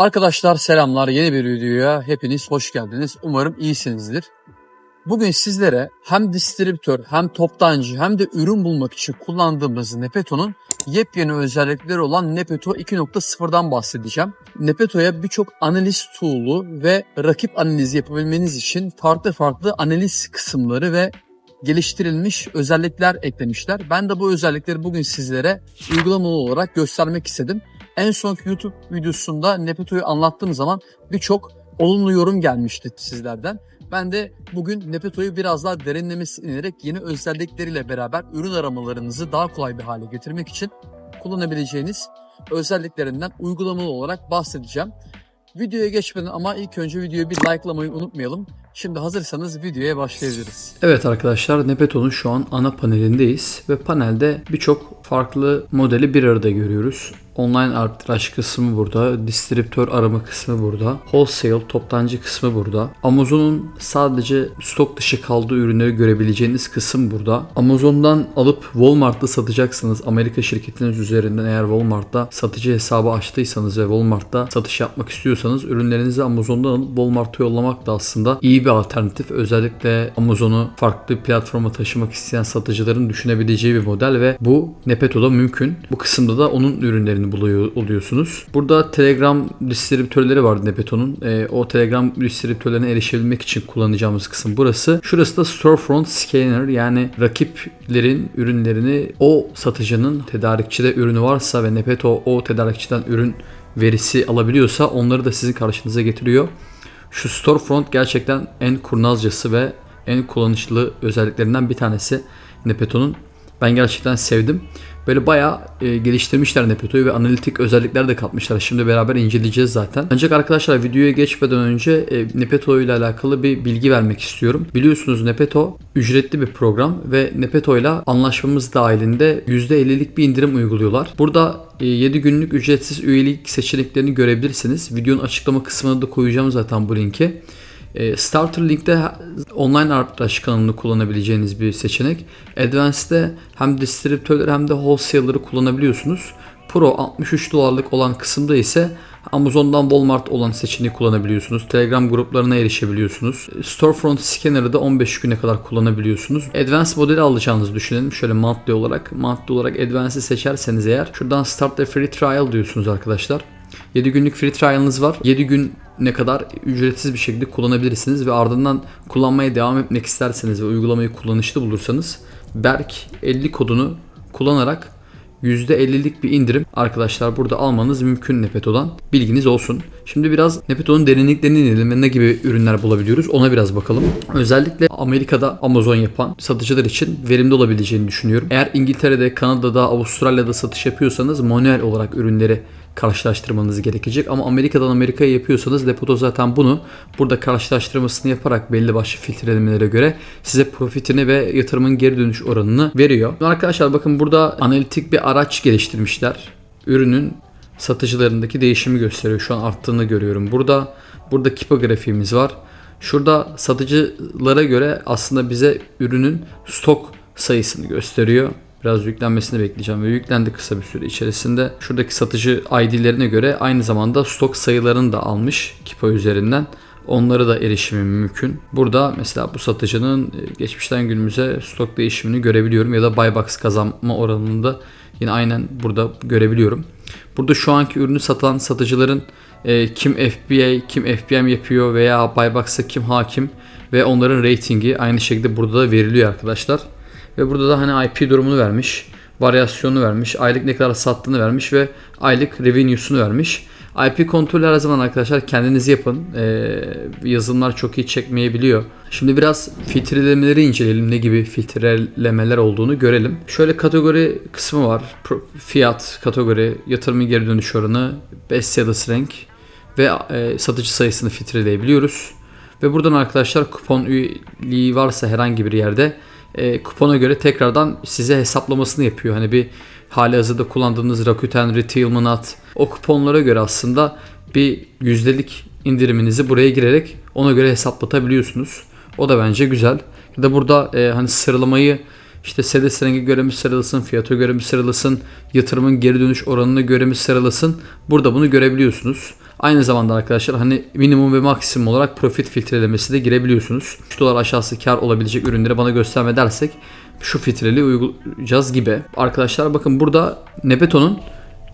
Arkadaşlar selamlar. Yeni bir videoya hepiniz hoş geldiniz. Umarım iyisinizdir. Bugün sizlere hem distribütör hem toptancı hem de ürün bulmak için kullandığımız Nepeto'nun yepyeni özellikleri olan Nepeto 2.0'dan bahsedeceğim. Nepeto'ya birçok analiz tool'u ve rakip analizi yapabilmeniz için farklı farklı analiz kısımları ve geliştirilmiş özellikler eklemişler. Ben de bu özellikleri bugün sizlere uygulamalı olarak göstermek istedim. En son YouTube videosunda Nepeto'yu anlattığım zaman birçok olumlu yorum gelmişti sizlerden. Ben de bugün Nepeto'yu biraz daha derinlemesine inerek yeni özellikleriyle beraber ürün aramalarınızı daha kolay bir hale getirmek için kullanabileceğiniz özelliklerinden uygulamalı olarak bahsedeceğim. Videoya geçmeden ama ilk önce videoyu bir likelamayı unutmayalım. Şimdi hazırsanız videoya başlayabiliriz. Evet arkadaşlar Nepeto'nun şu an ana panelindeyiz ve panelde birçok farklı modeli bir arada görüyoruz. Online arbitraj kısmı burada, distribütör arama kısmı burada, wholesale toptancı kısmı burada. Amazon'un sadece stok dışı kaldığı ürünleri görebileceğiniz kısım burada. Amazon'dan alıp Walmart'ta satacaksınız. Amerika şirketiniz üzerinden eğer Walmart'ta satıcı hesabı açtıysanız ve Walmart'ta satış yapmak istiyorsanız ürünlerinizi Amazon'dan alıp Walmart'a yollamak da aslında iyi bir alternatif. Özellikle Amazon'u farklı platforma taşımak isteyen satıcıların düşünebileceği bir model ve bu Nepeto'da mümkün. Bu kısımda da onun ürünlerini buluyor oluyorsunuz. Burada Telegram distribütörleri var Nepeto'nun. E, o Telegram distribütörlerine erişebilmek için kullanacağımız kısım burası. Şurası da Storefront Scanner yani rakiplerin ürünlerini o satıcının tedarikçide ürünü varsa ve Nepeto o tedarikçiden ürün verisi alabiliyorsa onları da sizin karşınıza getiriyor. Şu storefront gerçekten en kurnazcası ve en kullanışlı özelliklerinden bir tanesi Nepeto'nun. Ben gerçekten sevdim. Böyle bayağı e, geliştirmişler Nepeto'yu ve analitik özellikler de katmışlar. Şimdi beraber inceleyeceğiz zaten. Ancak arkadaşlar videoya geçmeden önce e, Nepeto ile alakalı bir bilgi vermek istiyorum. Biliyorsunuz Nepeto ücretli bir program ve Nepeto ile anlaşmamız dahilinde %50'lik bir indirim uyguluyorlar. Burada 7 günlük ücretsiz üyelik seçeneklerini görebilirsiniz. Videonun açıklama kısmına da koyacağım zaten bu linki. E, Starter Link'te online arbitraj kanalını kullanabileceğiniz bir seçenek. Advanced'de hem distribütörleri hem de wholesaler'ları kullanabiliyorsunuz. Pro 63 dolarlık olan kısımda ise Amazon'dan Walmart olan seçeneği kullanabiliyorsunuz. Telegram gruplarına erişebiliyorsunuz. Storefront Scanner'ı da 15 güne kadar kullanabiliyorsunuz. Advanced modeli alacağınızı düşünelim. Şöyle monthly olarak. Monthly olarak Advanced'i seçerseniz eğer şuradan Start a Free Trial diyorsunuz arkadaşlar. 7 günlük free trial'ınız var. 7 gün ne kadar ücretsiz bir şekilde kullanabilirsiniz ve ardından kullanmaya devam etmek isterseniz ve uygulamayı kullanışlı bulursanız Berk 50 kodunu kullanarak %50'lik bir indirim arkadaşlar burada almanız mümkün Nepeto'dan. Bilginiz olsun. Şimdi biraz Nepeto'nun derinliklerini inelim ve ne gibi ürünler bulabiliyoruz ona biraz bakalım. Özellikle Amerika'da Amazon yapan satıcılar için verimli olabileceğini düşünüyorum. Eğer İngiltere'de, Kanada'da, Avustralya'da satış yapıyorsanız manuel olarak ürünleri karşılaştırmanız gerekecek. Ama Amerika'dan Amerika'ya yapıyorsanız Lepoto zaten bunu burada karşılaştırmasını yaparak belli başlı filtrelemelere göre size profitini ve yatırımın geri dönüş oranını veriyor. Arkadaşlar bakın burada analitik bir araç geliştirmişler. Ürünün satıcılarındaki değişimi gösteriyor. Şu an arttığını görüyorum. Burada burada kipa grafiğimiz var. Şurada satıcılara göre aslında bize ürünün stok sayısını gösteriyor. Biraz yüklenmesini bekleyeceğim ve yüklendi kısa bir süre içerisinde. Şuradaki satıcı ID'lerine göre aynı zamanda stok sayılarını da almış Kipa üzerinden. Onlara da erişimi mümkün. Burada mesela bu satıcının e, geçmişten günümüze stok değişimini görebiliyorum ya da buybox kazanma oranını da yine aynen burada görebiliyorum. Burada şu anki ürünü satan satıcıların e, kim FBA, kim FBM yapıyor veya buybox'a kim hakim ve onların ratingi aynı şekilde burada da veriliyor arkadaşlar. Ve burada da hani IP durumunu vermiş. Varyasyonu vermiş. Aylık ne kadar sattığını vermiş ve aylık revenue'sunu vermiş. IP kontrolü her zaman arkadaşlar kendiniz yapın. Ee, yazılımlar çok iyi çekmeyebiliyor. Şimdi biraz filtrelemeleri inceleyelim. Ne gibi filtrelemeler olduğunu görelim. Şöyle kategori kısmı var. Fiyat kategori, yatırımın geri dönüş oranı, best sellers rank ve e, satıcı sayısını filtreleyebiliyoruz. Ve buradan arkadaşlar kupon üyeliği varsa herhangi bir yerde e, kupona göre tekrardan size hesaplamasını yapıyor. Hani bir hali hazırda kullandığınız Rakuten, Retailmanat o kuponlara göre aslında bir yüzdelik indiriminizi buraya girerek ona göre hesaplatabiliyorsunuz. O da bence güzel. Ya da burada e, hani sıralamayı işte sedes rengi göre mi sıralasın, fiyata göre mi sıralasın, yatırımın geri dönüş oranına göre mi sıralasın. Burada bunu görebiliyorsunuz. Aynı zamanda arkadaşlar hani minimum ve maksimum olarak profit filtrelemesi de girebiliyorsunuz. 3 dolar aşağısı kar olabilecek ürünleri bana gösterme dersek şu filtreli uygulayacağız gibi. Arkadaşlar bakın burada Nebeto'nun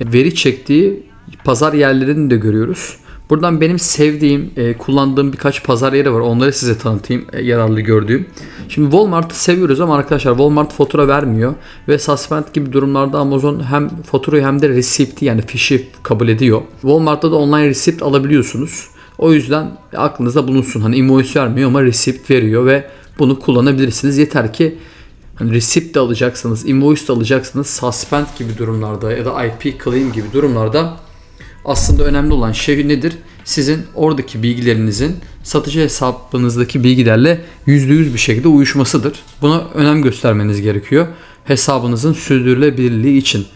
veri çektiği pazar yerlerini de görüyoruz. Buradan benim sevdiğim, e, kullandığım birkaç pazar yeri var. Onları size tanıtayım e, yararlı gördüğüm. Şimdi Walmart'ı seviyoruz ama arkadaşlar Walmart fatura vermiyor. Ve suspend gibi durumlarda Amazon hem faturayı hem de receipt'i yani fişi kabul ediyor. Walmart'ta da online receipt alabiliyorsunuz. O yüzden aklınızda bulunsun. Hani invoice vermiyor ama receipt veriyor ve bunu kullanabilirsiniz. Yeter ki Hani receipt de alacaksınız, invoice de alacaksınız. Suspend gibi durumlarda ya da IP claim gibi durumlarda aslında önemli olan şey nedir? Sizin oradaki bilgilerinizin satıcı hesabınızdaki bilgilerle %100 bir şekilde uyuşmasıdır. Buna önem göstermeniz gerekiyor. Hesabınızın sürdürülebilirliği için.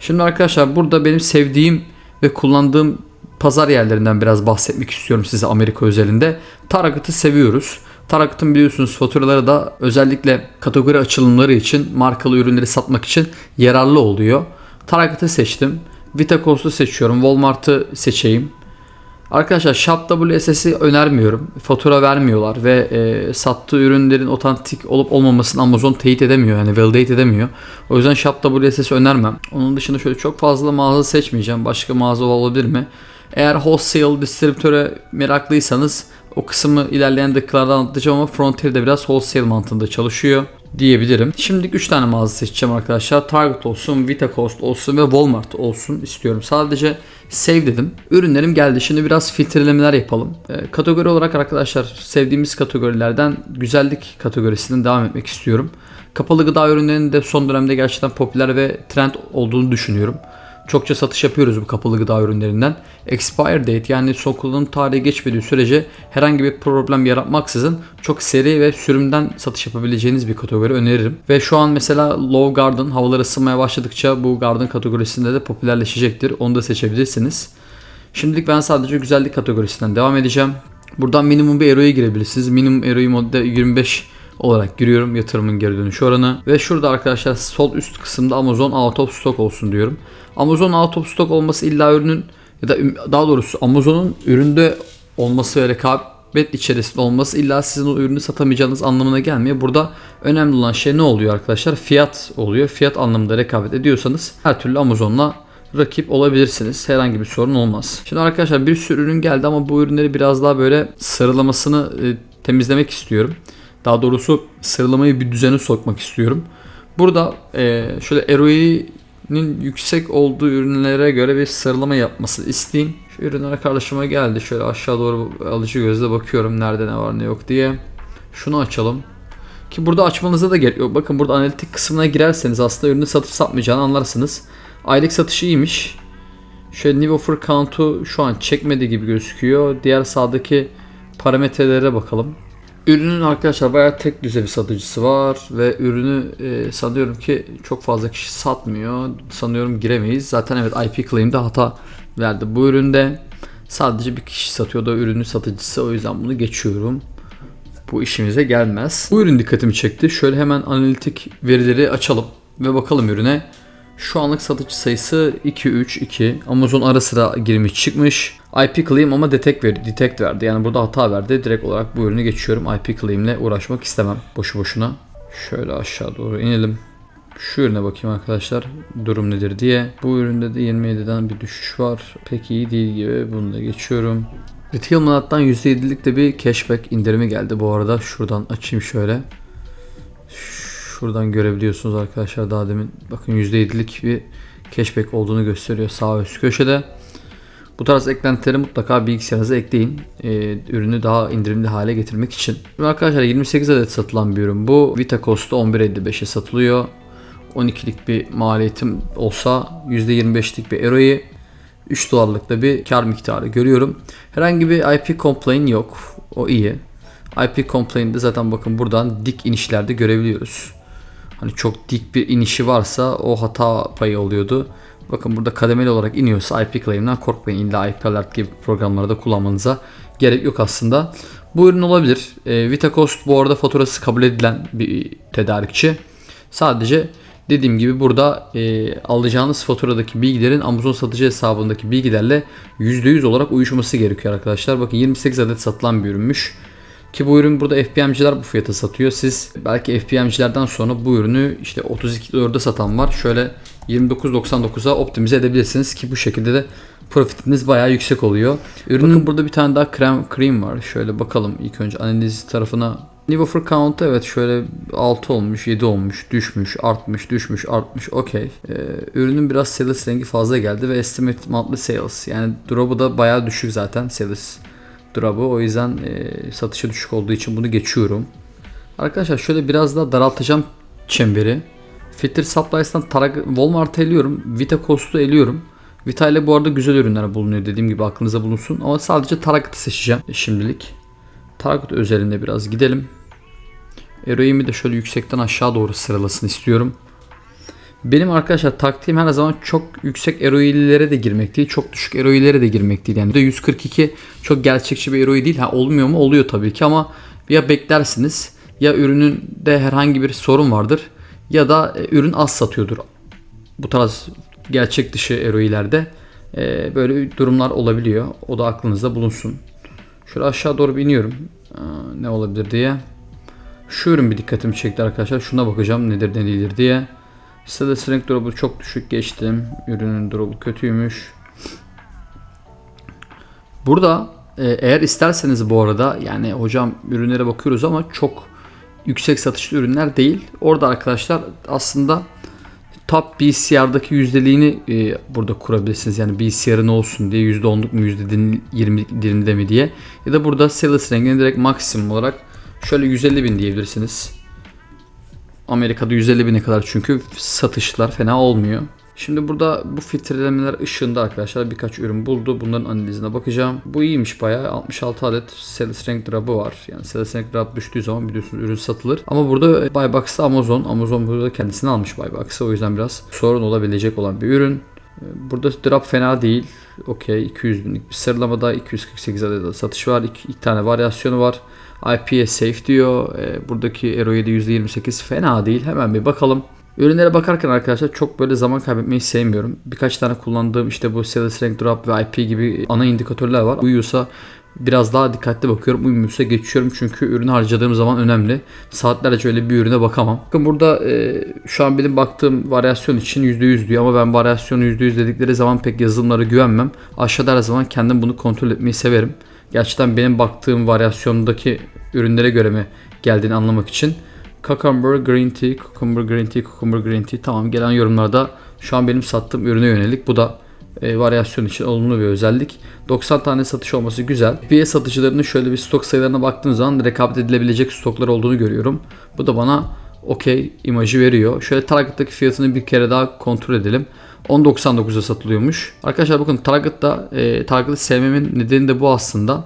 Şimdi arkadaşlar burada benim sevdiğim ve kullandığım pazar yerlerinden biraz bahsetmek istiyorum size Amerika özelinde. Target'ı seviyoruz. Target'ın biliyorsunuz faturaları da özellikle kategori açılımları için markalı ürünleri satmak için yararlı oluyor. Target'ı seçtim. Vitacost'u seçiyorum. Walmart'ı seçeyim. Arkadaşlar Shop WSS'i önermiyorum. Fatura vermiyorlar ve e, sattığı ürünlerin otantik olup olmamasını Amazon teyit edemiyor. Yani validate edemiyor. O yüzden Shop WSS'i önermem. Onun dışında şöyle çok fazla mağaza seçmeyeceğim. Başka mağaza olabilir mi? Eğer wholesale distribütöre meraklıysanız o kısmı ilerleyen dakikalarda anlatacağım ama Frontier'de biraz wholesale mantığında çalışıyor diyebilirim. Şimdilik 3 tane mağaza seçeceğim arkadaşlar. Target olsun, Vitacost olsun ve Walmart olsun istiyorum. Sadece save dedim. Ürünlerim geldi. Şimdi biraz filtrelemeler yapalım. Ee, kategori olarak arkadaşlar sevdiğimiz kategorilerden güzellik kategorisinden devam etmek istiyorum. Kapalı gıda ürünlerinin de son dönemde gerçekten popüler ve trend olduğunu düşünüyorum. Çokça satış yapıyoruz bu kapalı gıda ürünlerinden. Expire date yani son kullanım tarihi geçmediği sürece herhangi bir problem yaratmaksızın çok seri ve sürümden satış yapabileceğiniz bir kategori öneririm. Ve şu an mesela Low Garden havalar ısınmaya başladıkça bu Garden kategorisinde de popülerleşecektir. Onu da seçebilirsiniz. Şimdilik ben sadece güzellik kategorisinden devam edeceğim. Buradan minimum bir eroya girebilirsiniz. Minimum eroyu modda 25 olarak giriyorum yatırımın geri dönüş oranı. Ve şurada arkadaşlar sol üst kısımda Amazon out of stock olsun diyorum. Amazon out of stock olması illa ürünün ya da daha doğrusu Amazon'un üründe olması ve rekabet içerisinde olması illa sizin o ürünü satamayacağınız anlamına gelmiyor. Burada önemli olan şey ne oluyor arkadaşlar? Fiyat oluyor. Fiyat anlamında rekabet ediyorsanız her türlü Amazon'la rakip olabilirsiniz. Herhangi bir sorun olmaz. Şimdi arkadaşlar bir sürü ürün geldi ama bu ürünleri biraz daha böyle sıralamasını e, temizlemek istiyorum. Daha doğrusu sıralamayı bir düzene sokmak istiyorum. Burada e, şöyle ROI'nin yüksek olduğu ürünlere göre bir sıralama yapması isteyeyim. Şu ürünler karşıma geldi. Şöyle aşağı doğru alıcı gözle bakıyorum nerede ne var ne yok diye. Şunu açalım. Ki burada açmanıza da gerek yok. Bakın burada analitik kısmına girerseniz aslında ürünü satıp satmayacağını anlarsınız. Aylık satışı iyiymiş. Şöyle new offer count'u şu an çekmedi gibi gözüküyor. Diğer sağdaki parametrelere bakalım. Ürünün arkadaşlar bayağı tek düze bir satıcısı var ve ürünü e, sanıyorum ki çok fazla kişi satmıyor. Sanıyorum giremeyiz. Zaten evet IP claim'de hata verdi. Bu üründe sadece bir kişi satıyor da ürünün satıcısı. O yüzden bunu geçiyorum. Bu işimize gelmez. Bu ürün dikkatimi çekti. Şöyle hemen analitik verileri açalım ve bakalım ürüne. Şu anlık satıcı sayısı 2 3 2. Amazon ara sıra girmiş çıkmış. IP claim ama detect verdi, detect verdi. Yani burada hata verdi. Direkt olarak bu ürünü geçiyorum. IP claim ile uğraşmak istemem boşu boşuna. Şöyle aşağı doğru inelim. Şu ürüne bakayım arkadaşlar. Durum nedir diye. Bu üründe de 27'den bir düşüş var. Pek iyi değil gibi. Bunu da geçiyorum. Retail Manat'tan %7'lik de bir cashback indirimi geldi bu arada. Şuradan açayım şöyle. Şuradan görebiliyorsunuz arkadaşlar daha demin. Bakın %7'lik bir cashback olduğunu gösteriyor sağ üst köşede. Bu tarz eklentileri mutlaka bilgisayarınıza ekleyin. Ee, ürünü daha indirimli hale getirmek için. Şimdi arkadaşlar 28 adet satılan bir ürün bu. Vita Cost'u 11.55'e satılıyor. 12'lik bir maliyetim olsa %25'lik bir eroyu 3 dolarlık da bir kar miktarı görüyorum. Herhangi bir IP complaint yok. O iyi. IP complaint'de zaten bakın buradan dik inişlerde görebiliyoruz. Hani çok dik bir inişi varsa o hata payı oluyordu. Bakın burada kademeli olarak iniyorsa IP claim'den korkmayın. İlla IP alert gibi programlarda kullanmanıza gerek yok aslında. Bu ürün olabilir. E, Vitacost bu arada faturası kabul edilen bir tedarikçi. Sadece Dediğim gibi burada e, alacağınız faturadaki bilgilerin Amazon satıcı hesabındaki bilgilerle %100 olarak uyuşması gerekiyor arkadaşlar. Bakın 28 adet satılan bir ürünmüş. Ki bu ürün burada FBM'ciler bu fiyata satıyor. Siz belki FBM'cilerden sonra bu ürünü işte 32 dolarda satan var. Şöyle 29.99'a optimize edebilirsiniz ki bu şekilde de profitiniz bayağı yüksek oluyor. Ürünün burada bir tane daha krem cream var. Şöyle bakalım ilk önce analiz tarafına. New offer count evet şöyle 6 olmuş, 7 olmuş, düşmüş, artmış, düşmüş, artmış. Okey. Ee, ürünün biraz sales rengi fazla geldi ve estimate monthly sales. Yani drop'u da bayağı düşük zaten sales drop'u. O yüzden e, satışı düşük olduğu için bunu geçiyorum. Arkadaşlar şöyle biraz daha daraltacağım çemberi. Filter Supplies'tan Tarag Walmart'ı eliyorum. Vita Cost'u eliyorum. Vita ile bu arada güzel ürünler bulunuyor dediğim gibi aklınıza bulunsun. Ama sadece Target'ı seçeceğim şimdilik. Target özelinde biraz gidelim. Eroimi de şöyle yüksekten aşağı doğru sıralasın istiyorum. Benim arkadaşlar taktiğim her zaman çok yüksek eroililere de girmek değil, çok düşük eroilere de girmek değil. Yani de 142 çok gerçekçi bir eroi değil. Ha olmuyor mu? Oluyor tabii ki ama ya beklersiniz ya ürününde herhangi bir sorun vardır ya da e, ürün az satıyordur. Bu tarz gerçek dışı eroilerde e, böyle durumlar olabiliyor. O da aklınızda bulunsun. Şöyle aşağı doğru bir iniyorum. Ne olabilir diye. Şu ürün bir dikkatimi çekti arkadaşlar. Şuna bakacağım nedir ne değildir diye. Sales renk drop'u çok düşük geçtim. Ürünün drop'u kötüymüş. Burada e, eğer isterseniz bu arada yani hocam ürünlere bakıyoruz ama çok yüksek satışlı ürünler değil. Orada arkadaşlar aslında top BCR'daki yüzdeliğini e, burada kurabilirsiniz. Yani BCR'ın olsun diye %10'luk mu %20 dilimde mi diye. Ya da burada sales rengini direkt maksimum olarak şöyle 150 bin diyebilirsiniz. Amerika'da 150 bine kadar çünkü satışlar fena olmuyor. Şimdi burada bu filtrelemeler ışığında arkadaşlar birkaç ürün buldu. Bunların analizine bakacağım. Bu iyiymiş bayağı. 66 adet sales rank drop'u var. Yani sales rank drop düştüğü zaman biliyorsunuz ürün satılır. Ama burada Buybox'ta Amazon. Amazon burada kendisini almış Buybox'ı. O yüzden biraz sorun olabilecek olan bir ürün. Burada drop fena değil. Okey 200 binlik bir sıralamada 248 adet satış var. İki, iki tane varyasyonu var. IP'ye safe diyor. E, buradaki Ero'ya da %28 fena değil. Hemen bir bakalım. Ürünlere bakarken arkadaşlar çok böyle zaman kaybetmeyi sevmiyorum. Birkaç tane kullandığım işte bu Sales Rank Drop ve IP gibi ana indikatörler var. Uyuyorsa biraz daha dikkatli bakıyorum. Uymuyorsa geçiyorum çünkü ürünü harcadığım zaman önemli. Saatlerce öyle bir ürüne bakamam. Bakın burada e, şu an benim baktığım varyasyon için %100 diyor ama ben varyasyonu %100 dedikleri zaman pek yazılımlara güvenmem. Aşağıda her zaman kendim bunu kontrol etmeyi severim. Gerçekten benim baktığım varyasyondaki ürünlere göre mi geldiğini anlamak için. Cucumber Green Tea, Cucumber Green Tea, Cucumber Green Tea. Tamam gelen yorumlarda şu an benim sattığım ürüne yönelik. Bu da e, varyasyon için olumlu bir özellik. 90 tane satış olması güzel. FBA satıcılarının şöyle bir stok sayılarına baktığım zaman rekabet edilebilecek stoklar olduğunu görüyorum. Bu da bana okey imajı veriyor. Şöyle Target'taki fiyatını bir kere daha kontrol edelim. 10.99'a satılıyormuş. Arkadaşlar bakın Target'ta e, Target'ı sevmemin nedeni de bu aslında.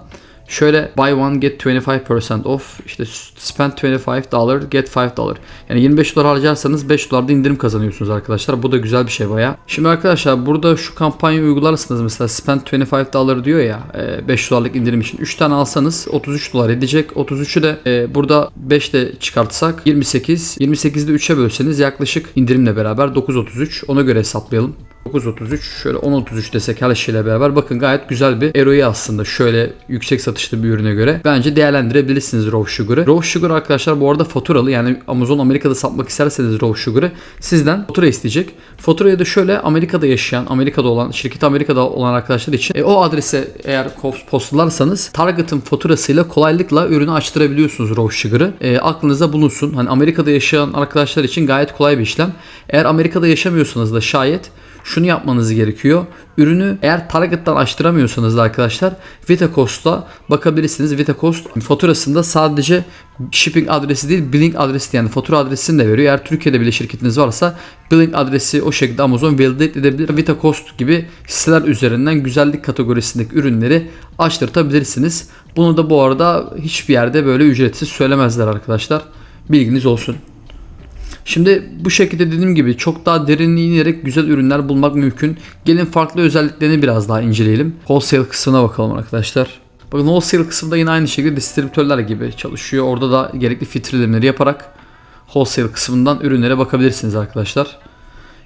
Şöyle buy one get 25% off işte spend 25 dollar get 5 dollar. Yani 25 dolar harcarsanız 5 dolarda indirim kazanıyorsunuz arkadaşlar. Bu da güzel bir şey baya. Şimdi arkadaşlar burada şu kampanyayı uygularsanız mesela spend 25 dollar diyor ya 5 dolarlık indirim için 3 tane alsanız 33 dolar edecek. 33'ü de e, burada 5 ile çıkartsak 28. 28'de 3'e bölseniz yaklaşık indirimle beraber 9.33 ona göre hesaplayalım. 9.33 şöyle 10.33 desek her şeyle beraber bakın gayet güzel bir ROI aslında şöyle yüksek satışlı bir ürüne göre. Bence değerlendirebilirsiniz Raw Sugar'ı. Raw Sugar arkadaşlar bu arada faturalı yani Amazon Amerika'da satmak isterseniz Raw Sugar'ı sizden fatura isteyecek. Faturayı da şöyle Amerika'da yaşayan, Amerika'da olan, şirket Amerika'da olan arkadaşlar için e, o adrese eğer postlarsanız Target'ın faturasıyla kolaylıkla ürünü açtırabiliyorsunuz Raw Sugar'ı. E, aklınızda bulunsun. Hani Amerika'da yaşayan arkadaşlar için gayet kolay bir işlem. Eğer Amerika'da yaşamıyorsanız da şayet şunu yapmanız gerekiyor. Ürünü eğer Target'tan açtıramıyorsanız da arkadaşlar VitaCost'a bakabilirsiniz. VitaCost faturasında sadece shipping adresi değil billing adresi yani fatura adresini de veriyor. Eğer Türkiye'de bile şirketiniz varsa billing adresi o şekilde Amazon validate edebilir. VitaCost gibi siteler üzerinden güzellik kategorisindeki ürünleri açtırtabilirsiniz. Bunu da bu arada hiçbir yerde böyle ücretsiz söylemezler arkadaşlar. Bilginiz olsun. Şimdi bu şekilde dediğim gibi çok daha derinliğe inerek güzel ürünler bulmak mümkün. Gelin farklı özelliklerini biraz daha inceleyelim. Wholesale kısmına bakalım arkadaşlar. Bakın wholesale kısımda yine aynı şekilde distribütörler gibi çalışıyor. Orada da gerekli filtrelemleri yaparak wholesale kısmından ürünlere bakabilirsiniz arkadaşlar.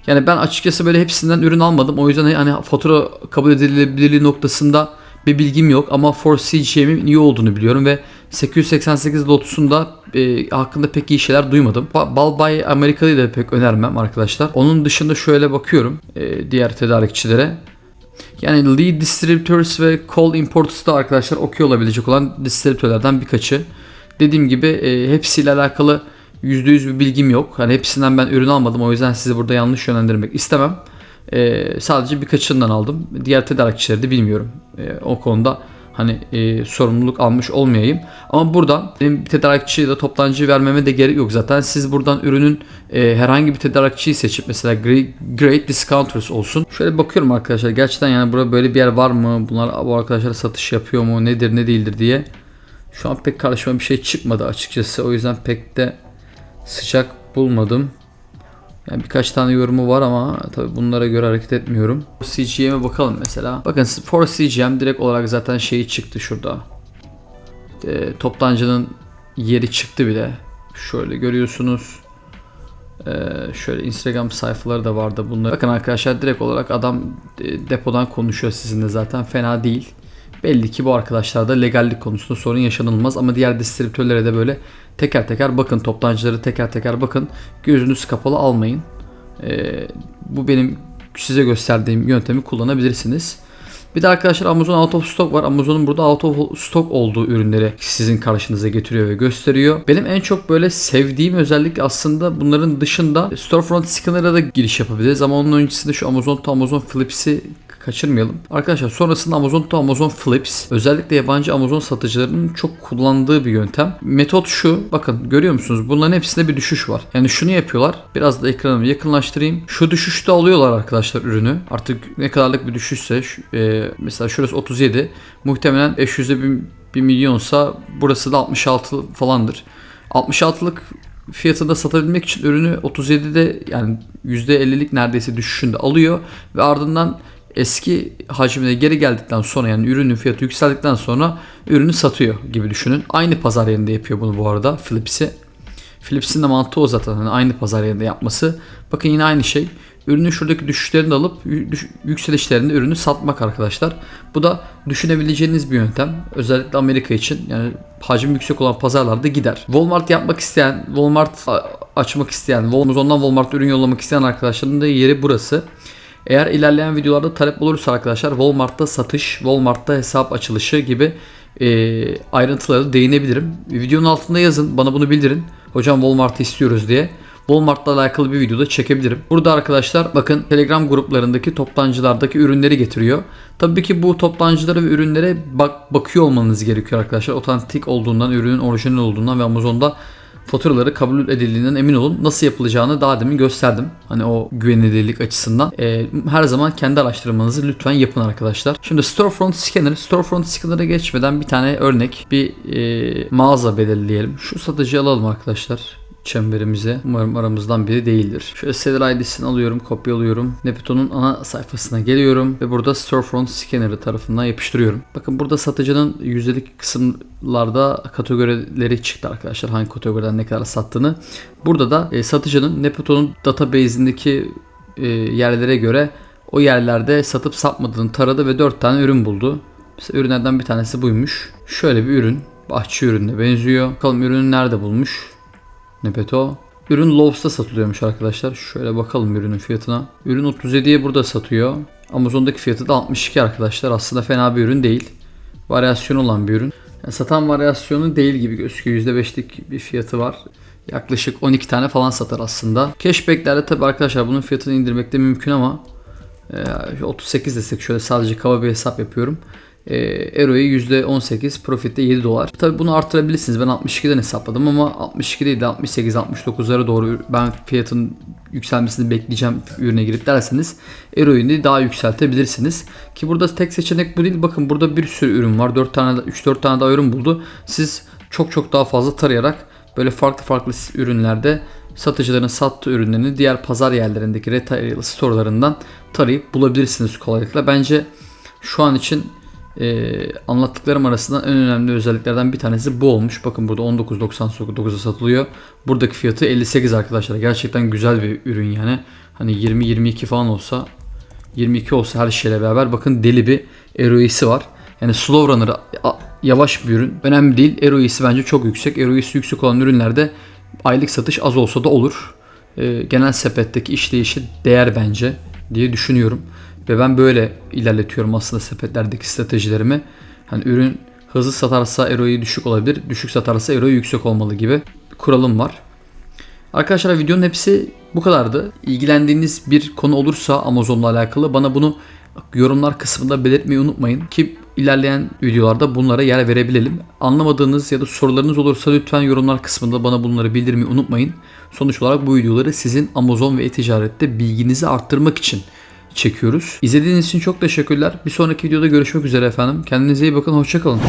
Yani ben açıkçası böyle hepsinden ürün almadım. O yüzden hani fatura kabul edilebilirliği noktasında bir bilgim yok ama 4CGM'in iyi olduğunu biliyorum ve 888 Lotus'un e, hakkında pek iyi şeyler duymadım. Ba- Balbay Amerikalı'yı da pek önermem arkadaşlar. Onun dışında şöyle bakıyorum e, diğer tedarikçilere. Yani lead distributors ve call importers da arkadaşlar okey olabilecek olan distribütörlerden birkaçı. Dediğim gibi e, hepsiyle alakalı %100 bir bilgim yok. Hani hepsinden ben ürün almadım o yüzden sizi burada yanlış yönlendirmek istemem. E, sadece birkaçından aldım. Diğer tedarikçileri de bilmiyorum. E, o konuda hani e, sorumluluk almış olmayayım. Ama buradan benim tedarikçi ya da toptancı vermeme de gerek yok zaten. Siz buradan ürünün e, herhangi bir tedarikçiyi seçip mesela Great Discounters olsun. Şöyle bakıyorum arkadaşlar gerçekten yani burada böyle bir yer var mı? Bunlar bu arkadaşlar satış yapıyor mu? Nedir ne değildir diye. Şu an pek karşıma bir şey çıkmadı açıkçası. O yüzden pek de sıcak bulmadım. Yani birkaç tane yorumu var ama tabii bunlara göre hareket etmiyorum. CGM'e bakalım mesela. Bakın for CGM direkt olarak zaten şeyi çıktı şurada. E, toptancının yeri çıktı bile. Şöyle görüyorsunuz. E, şöyle Instagram sayfaları da vardı bunlar. Bakın arkadaşlar direkt olarak adam e, depodan konuşuyor sizinle zaten fena değil. Belli ki bu arkadaşlarda legallik konusunda sorun yaşanılmaz ama diğer distribütörlere de böyle teker teker bakın toptancıları teker teker bakın gözünüz kapalı almayın. Ee, bu benim size gösterdiğim yöntemi kullanabilirsiniz. Bir de arkadaşlar Amazon Out of Stock var. Amazon'un burada Out of Stock olduğu ürünleri sizin karşınıza getiriyor ve gösteriyor. Benim en çok böyle sevdiğim özellik aslında bunların dışında Storefront Scanner'a da giriş yapabiliriz ama onun öncesinde şu Amazon to Amazon Flips'i kaçırmayalım. Arkadaşlar sonrasında Amazon to Amazon Flips özellikle yabancı Amazon satıcılarının çok kullandığı bir yöntem. Metot şu bakın görüyor musunuz bunların hepsinde bir düşüş var. Yani şunu yapıyorlar biraz da ekranımı yakınlaştırayım. Şu düşüşte alıyorlar arkadaşlar ürünü. Artık ne kadarlık bir düşüşse e, mesela şurası 37 muhtemelen 500'e 1, 1 milyonsa burası da 66 falandır. 66'lık fiyatında satabilmek için ürünü 37'de yani %50'lik neredeyse düşüşünde alıyor ve ardından eski hacmine geri geldikten sonra yani ürünün fiyatı yükseldikten sonra ürünü satıyor gibi düşünün. Aynı pazar yerinde yapıyor bunu bu arada Philips'i. Philips'in de mantığı o zaten hani aynı pazar yerinde yapması. Bakın yine aynı şey. Ürünün şuradaki düşüşlerini alıp yükselişlerinde ürünü satmak arkadaşlar. Bu da düşünebileceğiniz bir yöntem. Özellikle Amerika için yani hacim yüksek olan pazarlarda gider. Walmart yapmak isteyen, Walmart açmak isteyen, Amazon'dan Walmart ürün yollamak isteyen arkadaşların da yeri burası. Eğer ilerleyen videolarda talep olursa arkadaşlar Walmart'ta satış, Walmart'ta hesap açılışı gibi e, ayrıntıları değinebilirim. Videonun altında yazın bana bunu bildirin. Hocam Walmart'ı istiyoruz diye. Walmart'la alakalı bir videoda çekebilirim. Burada arkadaşlar bakın Telegram gruplarındaki toptancılardaki ürünleri getiriyor. Tabii ki bu toptancılara ve ürünlere bak bakıyor olmanız gerekiyor arkadaşlar. Otantik olduğundan, ürünün orijinal olduğundan ve Amazon'da faturaları kabul edildiğinden emin olun. Nasıl yapılacağını daha demin gösterdim. Hani o güvenilirlik açısından. Ee, her zaman kendi araştırmanızı lütfen yapın arkadaşlar. Şimdi Storefront Scanner. Storefront Scanner'a geçmeden bir tane örnek bir e, mağaza belirleyelim. Şu satıcıyı alalım arkadaşlar çemberimize. Umarım aramızdan biri değildir. Şöyle seller ID'sini alıyorum, kopyalıyorum. Neptun'un ana sayfasına geliyorum ve burada Storefront Scanner'ı tarafından yapıştırıyorum. Bakın burada satıcının yüzdelik kısımlarda kategorileri çıktı arkadaşlar. Hangi kategoriden ne kadar sattığını. Burada da e, satıcının Neptun'un database'indeki e, yerlere göre o yerlerde satıp satmadığını taradı ve 4 tane ürün buldu. Mesela ürünlerden bir tanesi buymuş. Şöyle bir ürün. Bahçe ürününe benziyor. Bakalım ürünü nerede bulmuş? Nepeto. Ürün Lowes'ta satılıyormuş arkadaşlar. Şöyle bakalım ürünün fiyatına. Ürün 37'ye burada satıyor. Amazon'daki fiyatı da 62 arkadaşlar. Aslında fena bir ürün değil. Varyasyon olan bir ürün. Yani satan varyasyonu değil gibi gözüküyor. %5'lik bir fiyatı var. Yaklaşık 12 tane falan satar aslında. Cashback'lerde tabi arkadaşlar bunun fiyatını indirmek de mümkün ama e, 38 desek şöyle sadece kaba bir hesap yapıyorum. E, Ero'yu %18, Profit'te 7 dolar. Tabi bunu artırabilirsiniz. Ben 62'den hesapladım ama 62 değil de 68, 69'lara doğru ben fiyatın yükselmesini bekleyeceğim ürüne girip derseniz Ero'yu daha yükseltebilirsiniz. Ki burada tek seçenek bu değil. Bakın burada bir sürü ürün var. 4 tane 3-4 tane daha ürün buldu. Siz çok çok daha fazla tarayarak böyle farklı farklı ürünlerde satıcıların sattığı ürünlerini diğer pazar yerlerindeki retail storelarından tarayıp bulabilirsiniz kolaylıkla. Bence şu an için Ee, anlattıklarım arasında en önemli özelliklerden bir tanesi bu olmuş. Bakın burada 19.99'a satılıyor. Buradaki fiyatı 58 arkadaşlar. Gerçekten güzel bir ürün yani. Hani 20-22 falan olsa 22 olsa her şeyle beraber bakın deli bir ROI'si var. Yani slow runner yavaş bir ürün. Önemli değil. ROI'si bence çok yüksek. ROI'si yüksek olan ürünlerde aylık satış az olsa da olur. Ee, genel sepetteki işleyişi değer bence diye düşünüyorum. Ve ben böyle ilerletiyorum aslında sepetlerdeki stratejilerimi. Hani ürün hızlı satarsa ROI düşük olabilir. Düşük satarsa ROI yüksek olmalı gibi kuralım var. Arkadaşlar videonun hepsi bu kadardı. İlgilendiğiniz bir konu olursa Amazon'la alakalı bana bunu yorumlar kısmında belirtmeyi unutmayın ki ilerleyen videolarda bunlara yer verebilelim. Anlamadığınız ya da sorularınız olursa lütfen yorumlar kısmında bana bunları bildirmeyi unutmayın. Sonuç olarak bu videoları sizin Amazon ve e-ticarette bilginizi arttırmak için çekiyoruz. İzlediğiniz için çok teşekkürler. Bir sonraki videoda görüşmek üzere efendim. Kendinize iyi bakın. Hoşçakalın.